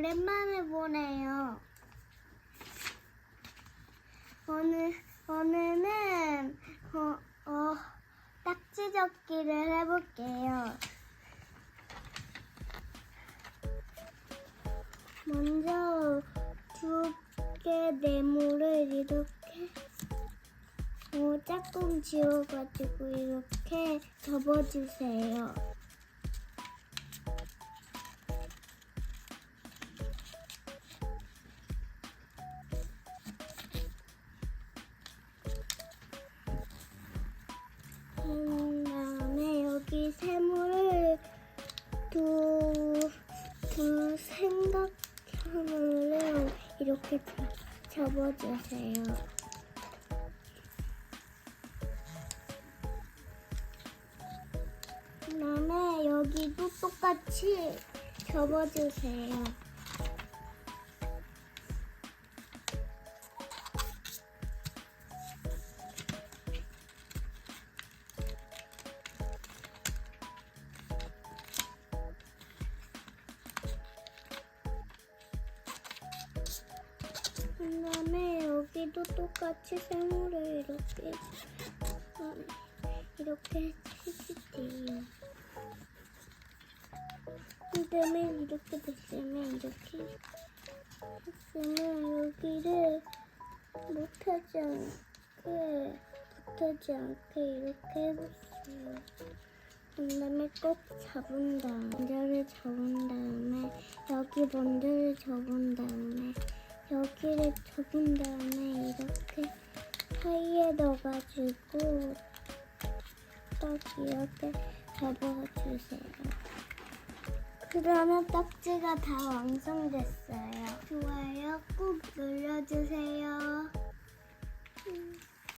오랜만에 보네요. 오늘 오늘은 어, 어 딱지 접기를 해볼게요. 먼저 두 개 네모를 이렇게 어, 조금 지워가지고 이렇게 접어주세요. 그 다음에 여기 세모를 두, 두 삼각형으로 이렇게 접- 접어주세요. 그 다음에 여기도 똑같이 접어주세요. 그 다음에 여기도 똑같이 세모를 이렇게 어, 이렇게 해주세요. 그 다음에 이렇게 됐으면 이렇게 했으면 여기를 못하지 않게 붙하지 않게 이렇게 해줬어요. 그 다음에 꼭 잡은 다음 먼저를 접은 다음에 여기 먼저를 접은 다음에 여기를 접은 다음에 이렇게 사이에 넣어가지고 딱 이렇게 접어주세요. 그러면 딱지가 다 완성됐어요. 좋아요 꾹 눌러주세요. 음.